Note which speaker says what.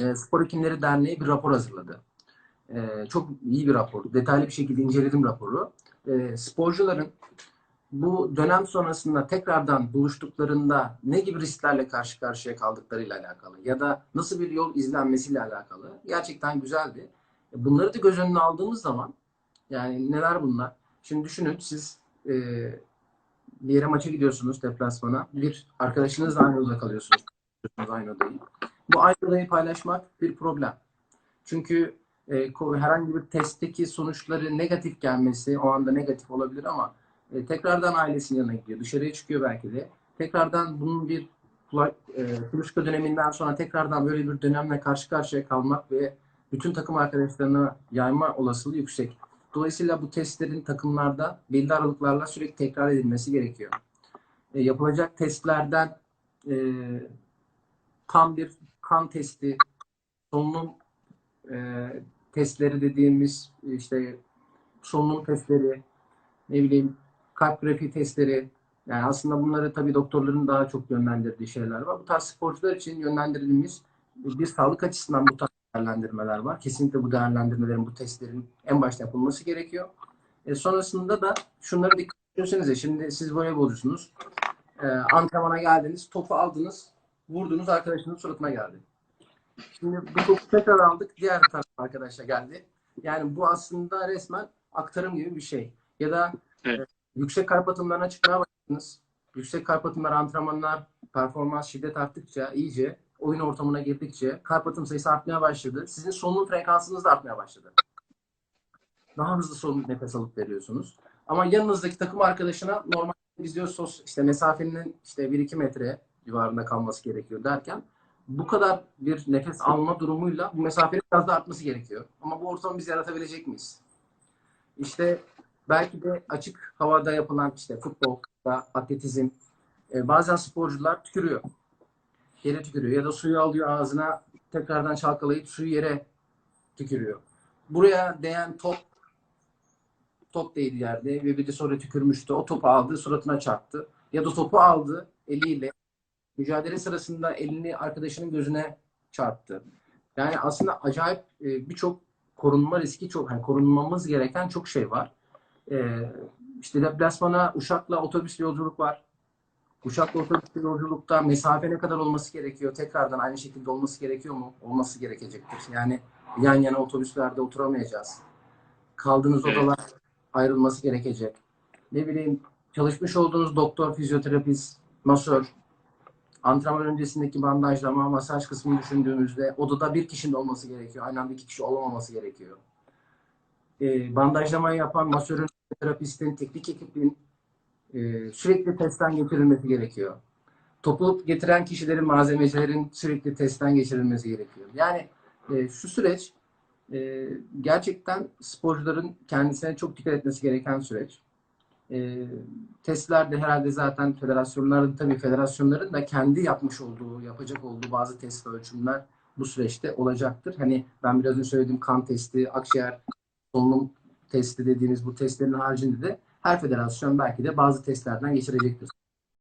Speaker 1: e, Spor Hekimleri Derneği bir rapor hazırladı. E, çok iyi bir rapor. Detaylı bir şekilde inceledim raporu. E, sporcuların bu dönem sonrasında tekrardan buluştuklarında ne gibi risklerle karşı karşıya kaldıklarıyla alakalı ya da nasıl bir yol izlenmesiyle alakalı gerçekten güzeldi. Bunları da göz önüne aldığımız zaman yani neler bunlar? Şimdi düşünün siz e, bir yere maça gidiyorsunuz deplasmana. Bir arkadaşınızla aynı odada kalıyorsunuz. Aynı odayı. Bu odayı paylaşmak bir problem. Çünkü e, herhangi bir testteki sonuçları negatif gelmesi o anda negatif olabilir ama e, tekrardan ailesinin yanına gidiyor. Dışarıya çıkıyor belki de. Tekrardan bunun bir e, kuluçka döneminden sonra tekrardan böyle bir dönemle karşı karşıya kalmak ve bütün takım arkadaşlarına yayma olasılığı yüksek. Dolayısıyla bu testlerin takımlarda belli aralıklarla sürekli tekrar edilmesi gerekiyor. E, yapılacak testlerden e, tam bir kan testi, solunum e, testleri dediğimiz işte solunum testleri, ne bileyim kalp grafiği testleri, yani aslında bunları tabii doktorların daha çok yönlendirdiği şeyler var. Bu tarz sporcular için yönlendirilmiş bir sağlık açısından bu tarz değerlendirmeler var. Kesinlikle bu değerlendirmelerin, bu testlerin en başta yapılması gerekiyor. E, sonrasında da şunları dikkat ediyorsanız şimdi siz voleybolcusunuz. E, antrenmana geldiniz, topu aldınız, vurdunuz arkadaşınızın suratına geldi. Şimdi bu topu tekrar aldık, diğer taraf arkadaşa geldi. Yani bu aslında resmen aktarım gibi bir şey. Ya da evet. e, yüksek kalp atımlarına çıkmaya başladınız. Yüksek kalp atımları antrenmanlar, performans, şiddet arttıkça iyice oyun ortamına girdikçe kalp atım sayısı artmaya başladı. Sizin solunum frekansınız da artmaya başladı. Daha hızlı solunum nefes alıp veriyorsunuz. Ama yanınızdaki takım arkadaşına normal biz diyoruz işte mesafenin işte 1-2 metre civarında kalması gerekiyor derken bu kadar bir nefes alma durumuyla bu mesafenin biraz da artması gerekiyor. Ama bu ortamı biz yaratabilecek miyiz? İşte belki de açık havada yapılan işte futbol, atletizm, e, bazen sporcular tükürüyor yere tükürüyor. Ya da suyu alıyor ağzına tekrardan çalkalayıp suyu yere tükürüyor. Buraya değen top top değdi yerde ve bir de sonra tükürmüştü. O topu aldı suratına çarptı. Ya da topu aldı eliyle mücadele sırasında elini arkadaşının gözüne çarptı. Yani aslında acayip e, birçok korunma riski çok yani korunmamız gereken çok şey var. E, işte deplasmana uçakla otobüs yolculuk var. Uçakla otobüsle yolculukta mesafe ne kadar olması gerekiyor? Tekrardan aynı şekilde olması gerekiyor mu? Olması gerekecektir. Yani yan yana otobüslerde oturamayacağız. Kaldığınız evet. odalar ayrılması gerekecek. Ne bileyim çalışmış olduğunuz doktor, fizyoterapist, masör, antrenman öncesindeki bandajlama, masaj kısmını düşündüğümüzde odada bir kişinin olması gerekiyor. Aynı anda iki kişi olmaması gerekiyor. Ee, bandajlamayı yapan masörün, terapistin, teknik ekibin e, sürekli testten geçirilmesi gerekiyor. Topu getiren kişilerin, malzemecilerin sürekli testten geçirilmesi gerekiyor. Yani e, şu süreç e, gerçekten sporcuların kendisine çok dikkat etmesi gereken süreç. E, testler de herhalde zaten federasyonların tabii federasyonların da kendi yapmış olduğu, yapacak olduğu bazı test ve ölçümler bu süreçte olacaktır. Hani ben biraz önce söylediğim kan testi, akciğer solunum testi dediğimiz bu testlerin haricinde de her federasyon belki de bazı testlerden geçirecektir.